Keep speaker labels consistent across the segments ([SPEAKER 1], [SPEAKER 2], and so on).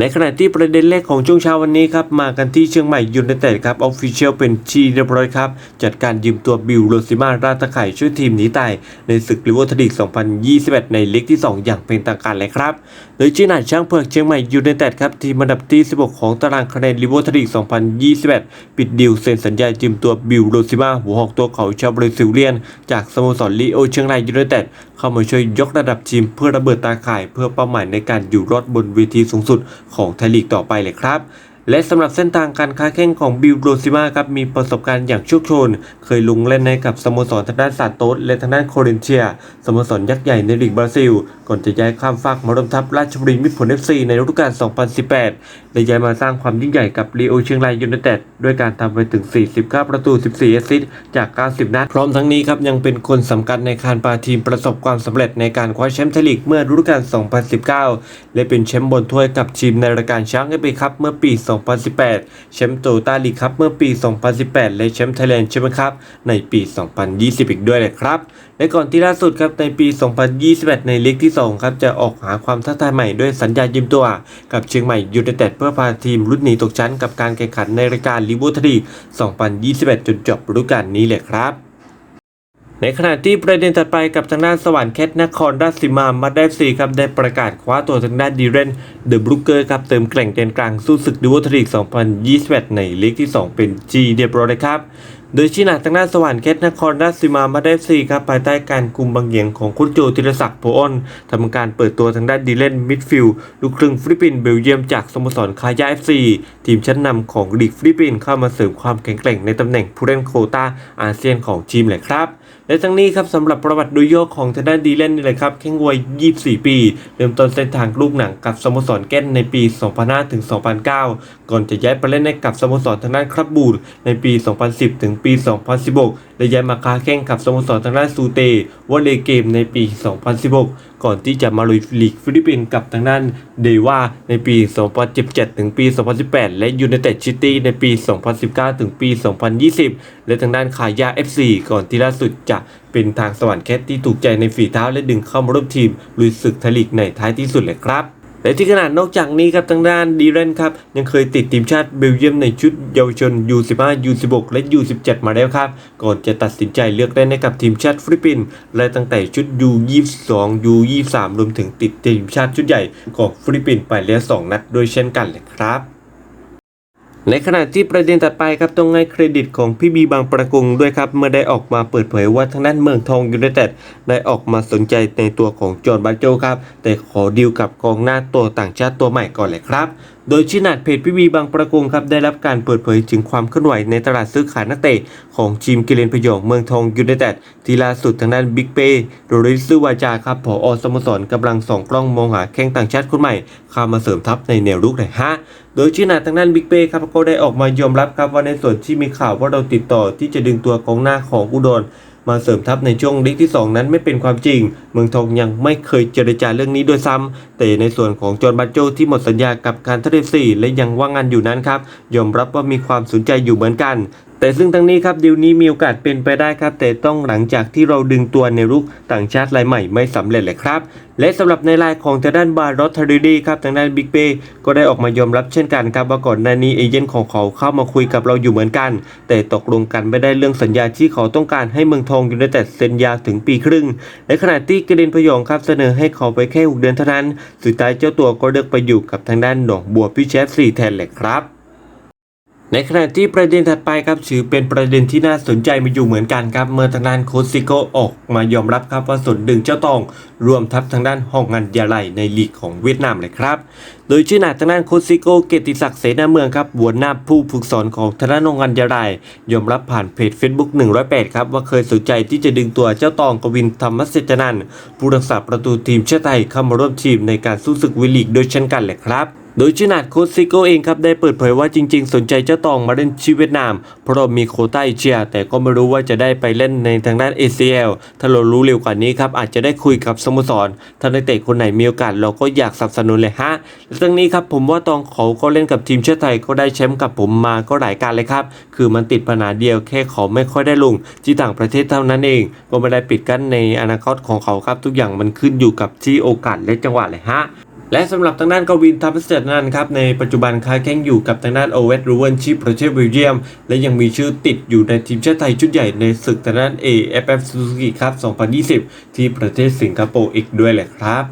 [SPEAKER 1] ในขณะที่ประเด็นแรกของช่วงเช้าวันนี้ครับมากันที่เชียงใหม่ยูไนเต็ดครับออฟฟิเชียลเป็นทีเรียบร้อยครับ จัดการยืมตัวบิลโรซิมาราตะไข่ช่วยทีมหนีตายในศึกลิเวอร์พูล2021 ในลีกที่ 2 อย่างเป็นทางการเลยครับ โดยจีน่าช้างเผือกเชียงใหม่ยูไนเต็ดครับทีมอันดับที่ 16 ของตารางคะแนนลิเวอร์พูล2021 ปิดดีลเซ็นสัญญายืมตัวบิลโรซิมาหัวหอกตัวเขาชาวบราซิลเลียน จากสโมสรลีโอเชียงรายยูไนเต็ดเข้ามาช่วยยกระดับทีมเพื่อระเบิดตาข่ายเพื่อเป้าหมายในการอยู่รอดบนเวทีสูงสุดของไทยลีกต่อไปเลยครับ และสำหรับเส้นทางการค้าแข่งของบิลโรซิมาครับมีประสบการณ์อย่างโชคโชน เคยลงเล่นในกับสโมสรทางด้านซานโตสและทางด้านโครินเทีย สโมสรยักษ์ใหญ่ในลีกบราซิล ก่อนจะย้ายข้ามฟากมาร่วมทัพราชบุรีมิตรผล FC ในฤดูกาล 2018 และย้ายมาสร้างความยิ่งใหญ่กับลีโอเชียงรายยูไนเต็ดด้วยการทำไปถึง 49 ประตู 14 แอสซิสต์จาก 90 นัด พร้อมทั้งนี้ครับยังเป็นคนสำคัญในการพาทีมประสบความสำเร็จในการคว้าแชมป์ไทยลีกเมื่อฤดูกาล 2019 และเป็นแชมป์บนถ้วยกับทีมในรายการช้างเอเอคัพเมื่อปี2018 แชมป์โตต้าลีกคัพเมื่อปี 2018 และแชมป์ไทยแลนด์แชมป์คัพในปี 2020 อีกด้วยเลยครับและก่อนที่ล่าสุดครับในปี 2021 ในลีกที่ 2 ครับจะออกหาความท้าทายใหม่ด้วยสัญญายืมตัว กับเชียงใหม่ยูไนเต็ดเพื่อพาทีมรุ่นหนีตกชั้นกับการแข่งขันในรายการลิเวอร์พูล2021 จนจบฤดูกาลนี้เลยครับ ในขณะที่ประเด็นถัดไปกับทางด้านสวรรค์แคทนครราชสีมามาได้ซีครับได้ประกาศคว้าตัวทางด้านดีเรนเดอะบรูเกอร์ครับเติมแกล่งเดนกลางสู้ศึกดิวอทรีก 2021 ในลีกที่ 2 เป็นจีเดียบร้อยครับ โดยชินาทางด้านสวรรค์แคทนครราชสีมามาได้ซีครับภายใต้การคุมบางเหียงของคุณโจธีรศักดิ์โพออนทำการเปิดตัวทางด้านดีเลนมิดฟิลด์ลูกครึ่งฟิลิปปินส์เบลเยียมจากสโมสรคายาเอฟซีทีมชั้นนำของลีกฟิลิปปินส์เข้ามาเสริมความแข็งแกร่งในตำแหน่งผู้เล่นโคต้าอาเซียนของทีมเลยครับและทั้งนี้ครับสำหรับประวัติโดยย่อของทางด้านดีเลนนี่เลยครับแข้งวัย 24 ปี เริ่มต้นเส้นทางลูกหนังกับสโมสรแก้นในปี 2005ถึง2009 ก่อนจะย้ายไปเล่นในกับสโมสรทางด้านครับบูดในปี 2010 ถึงปี 2016 และย้ายมาค้าแข่งกับสโมสรทางด้านซูเตวอลเลเกมในปี 2016ก่อนที่จะมาลุยลีกฟิลิปปินส์กับทางด้านเดวาในปี 2017 ถึงปี 2018 และยูไนเต็ดซิตี้ในปี 2019 ถึงปี 2020 และทางด้านคายา FC ก่อนที่ล่าสุดจะเป็นทางสวรรค์แคทที่ถูกใจในฝีเท้าและดึงเข้ามาร่วมทีมลุยศึกไทยลีกในท้ายที่สุดเลยครับ และที่ขนาดนอกจากนี้ครับทางด้านดีเรนครับยังเคยติดทีมชาติเบลเยียมในชุดเยาวชน U15 U16 และ U17 มาแล้วครับ ก่อนจะตัดสินใจเลือกเล่นให้กับทีมชาติฟิลิปปินส์และตั้งแต่ชุด U22 U23 รวมถึงติดทีมชาติชุดใหญ่ของฟิลิปปินส์ไปแล้ว 2 นัดด้วยเช่นกันเลยครับ ในขณะที่ประเด็นถัดไปครับต้องให้เครดิตของพี่บีบางประกงด้วยครับ เมื่อได้ออกมาเปิดเผยว่าทางด้านเมืองทองยูไนเต็ดได้ออกมาสนใจในตัวของจอร์นบาโจครับ แต่ขอดีลกับกองหน้าตัวต่างชาติตัวใหม่ก่อนเลยครับ โดยชินาดเพจพีบีบางประกงครับได้รับการเปิดเผยถึงความเคลื่อนไหวในตลาดซื้อขายนักเตะของทีมกิเลนพยองเมืองทองยูไนเต็ดที่ล่าสุดทางด้านบิ๊กเป้โรริซวาจาครับผอสโมสรกำลังส่องกล้องมองหาแข้งต่างชาติคนใหม่เข้ามาเสริมทัพในแนวรุกเลยฮะโดยชินาทางด้านบิ๊กเป้ครับก็ได้ออกมายอมรับครับว่าในส่วนที่มีข่าวว่าเราติดต่อที่จะดึงตัวกองหน้าของอุดร มาเสริมทัพในช่วงลีกที่ 2 นั้นไม่เป็นความจริง เมืองทองยังไม่เคยเจรจาเรื่องนี้ด้วยซ้ำแต่ในส่วนของจอร์นบัตโจที่หมดสัญญากับการทัพเอฟซีและยังว่างงานอยู่นั้นครับยอมรับว่ามีความสนใจอยู่เหมือนกันแต่ซึ่งทั้งนี้ครับดีลนี้มีโอกาสเป็นไปได้ครับ แต่ต้องหลังจากที่เราดึงตัวในรุกต่างชาติรายใหม่ไม่สำเร็จเลยครับ และสำหรับในรายของทางด้านบาร์รอตทาริดีครับทางด้านบิ๊กเป้ก็ได้ออกมายอมรับเช่นกันครับว่าก่อนหน้านี้เอเจนต์ของเขาเข้ามาคุยกับเราอยู่เหมือนกัน แต่ตกลงกันไม่ได้เรื่องสัญญาที่เขาต้องการให้เมืองทองอยูไนเต็ดเซ็นยาวถึงปีครึ่งในขณะที่กระเด็นพยองครับเสนอให้เขาไปแค่หกเดือนเท่านั้น สุดท้ายเจ้าตัวก็เลือกไปอยู่กับทางด้านหนองบัวพิเชฟซีแทนเลยครับ ในขณะที่ประเด็นถัดไปครับถือเป็นประเด็นที่น่าสนใจมาอยู่เหมือนกันครับ เมื่อทางด้านโคซิโกออกมายอมรับครับว่าสนดึงเจ้าตอง รวมทัพทางด้านห้องงานยาไลในลีกของเวียดนามเลยครับ โดยชื่อหนาทางด้านโคซิโกเกติศักดิ์เสนาเมืองครับหัวหน้าผู้ฝึกสอนของทางด้านห้องงานยาไลยอมรับผ่านเพจ Facebook 108 ครับว่าเคยสนใจที่จะดึงตัวเจ้าตองกวินธรรมเสจนันผู้รักษาประตูทีมชาติไทยเข้ามาร่วมทีมในการสู้ศึกวิลีกโดยเช่นกันเลยครับ โดยชินาดโคซิโกเองครับได้เปิดเผยว่าจริง ๆ สนใจเจ้าตองมาเล่นที่เวียดนาม เพราะมีโคต้าเอเชีย แต่ก็ไม่รู้ว่าจะได้ไปเล่นในทางด้าน ACL ถ้าเรารู้เร็วกว่านี้ครับอาจจะได้คุยกับสโมสรถ้านักเตะคนไหนมีโอกาสเราก็อยากสนับสนุนเลยฮะและทั้งนี้ครับผมว่าตองเขาก็เล่นกับทีมชาติไทยก็ได้แชมป์กับผมมาก็หลายการเลยครับคือมันติดปัญหาเดียวแค่เขาไม่ค่อยได้ลงที่ต่างประเทศเท่านั้นเองก็ไม่ได้ปิดกั้นในอนาคตของเขาครับทุกอย่างมันขึ้นอยู่กับที่โอกาสและจังหวะเลยฮะ และสำหรับทางด้านกวินทัพเสด็จนันครับในปัจจุบันค้าแข่งอยู่กับทางด้านโอเวสรูเวนชีพประเทศเบลเยียม และยังมีชื่อติดอยู่ในทีมชาติไทยชุดใหญ่ในศึกทางด้าน AFF Suzuki ครับ 2020 ที่ประเทศสิงคโปร์อีกด้วยแหละครับ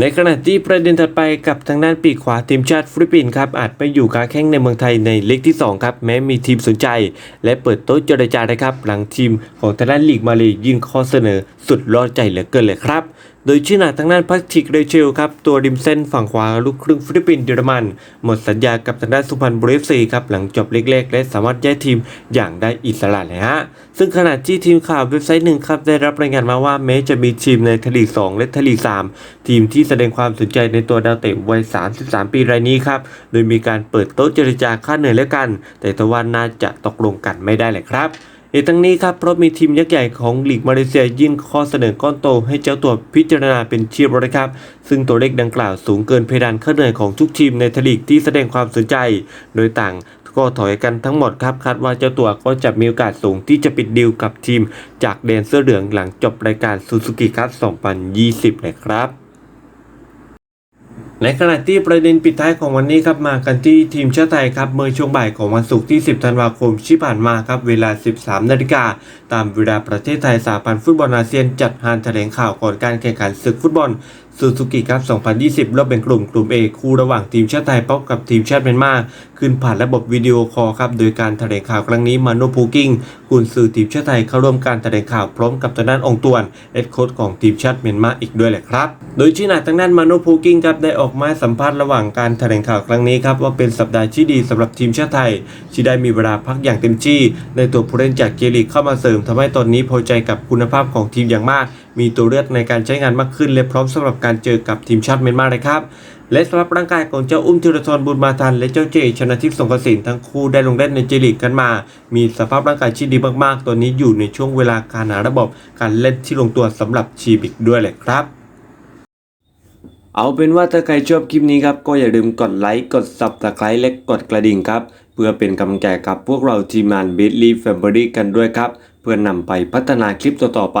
[SPEAKER 1] ในขณะที่ประเด็นถัดไปกับทางด้านปีกขวาทีมชาติฟิลิปปินส์ครับอาจไปอยู่การแข่งในเมืองไทยในเล็กที่ 2 ครับแม้มีทีมสนใจ และเปิดโต๊ะเจรจานะครับ หลังทีมของทางด้านลีกมาเลยยื่นข้อเสนอสุดล่อใจเหลือเกินเลยครับ โดยชื่อหนาทางด้านพักทิกเรเชลครับตัวริมเส้นฝั่งขวาลูกครึ่งฟิลิปปินส์เยอรมัน หมดสัญญากับทางด้านสุพรรณบุรีฟซีครับหลังจบเล็กๆ และสามารถย้ายทีมอย่างได้อิสระเลยฮะซึ่งขณะที่ทีมข่าวเว็บไซต์หนึ่งครับได้รับรายงานมาว่าแม้จะมีทีมในทลีก2และทลีก3ทีมที่แสดงความสนใจในตัวดาวเตะวัย 33 ปีรายนี้ครับโดยมีการเปิดโต๊ะเจรจาค่าเหนื่อยแล้วกัน แต่ทว่าน่าจะตกลงกันไม่ได้เลยครับ เหตุทั้งนี้ครับเพราะมีทีมยักษ์ใหญ่ของลีกมาเลเซียยื่นข้อเสนอก้อนโต ให้เจ้าตัวพิจารณาเป็นเชียบร้อยครับ ซึ่งตัวเลขดังกล่าวสูงเกินเพดานค่าเหนื่อยของทุกทีมในทลีกที่แสดงความสนใจ โดยต่างก็ถอยกันทั้งหมดครับคาดว่าเจ้าตัวก็จะมีโอกาสสูงที่จะปิดดีลกับทีม จากแดนเสื้อเหลืองหลังจบรายการซูซูกิคัพ2020 เลยครับ ในขณะที่ประเด็นปิดท้ายของวันนี้ครับมากันที่ทีมชาติไทยครับเมื่อช่วงบ่ายของวันศุกร์ที่ 10 ธันวาคมที่ผ่านมาครับเวลา 13 นาฬิกาตามเวลาประเทศไทยสาพันธ์ฟุตบอลอาเซียนจัดหานแถลงข่าวก่อนการแข่งขันศึกฟุตบอลซูซูกิครับ 2020 รอบแบ่งกลุ่มกลุ่ม A คู่ระหว่างทีมชาติไทยพบกับทีมชาติเมียนมา ขึ้นผ่านระบบวิดีโอคอลครับ โดยการแถลงข่าวครั้งนี้มาโนพูกิ้งกุนซือทีมชาติไทยเข้าร่วมการแถลงข่าวพร้อมกับทางด้านองตวนเอ็ดโค้ชของทีมชาติเมียนมาอีกด้วยแหละครับ โดยที่หนาทางด้านมาโนพูกิ้งครับได้ออกมาสัมภาษณ์ระหว่างการแถลงข่าวครั้งนี้ครับว่าเป็นสัปดาห์ที่ดีสำหรับทีมชาติไทย ที่ได้มีเวลาพักอย่างเต็มที่ในตัวผู้เล่นจากเจลีกเข้ามาเสริมทำให้ตอนนี้พอใจกับคุณภาพของทีมอย่างมาก มีตัวเลือกในการใช้งานมากขึ้น และพร้อมสำหรับการเจอกับทีมชาติเมียนมาเลยครับและสำหรับร่างกายของเจ้าอุ้มธีรทรบุญมาทัน และเจ้าเจชนะทิพย์สงกระสินทั้งคู่ได้ลงเล่นในเจลีกกันมา มีสภาพร่างกายที่ดีมากๆตัวนี้อยู่ในช่วงเวลาการหาระบบการเล่นที่ลงตัวสำหรับชีบิกด้วยเลยครับ เอาเป็นว่าถ้าใครชอบคลิปนี้ครับก็อย่าลืมกดไลค์กด subscribe และกดกระดิ่งครับ เพื่อเป็นกำลังใจกับพวกเราทีมงาน b i t l y Family กันด้วยครับ เพื่อนำไปพัฒนาคลิปต่อๆไป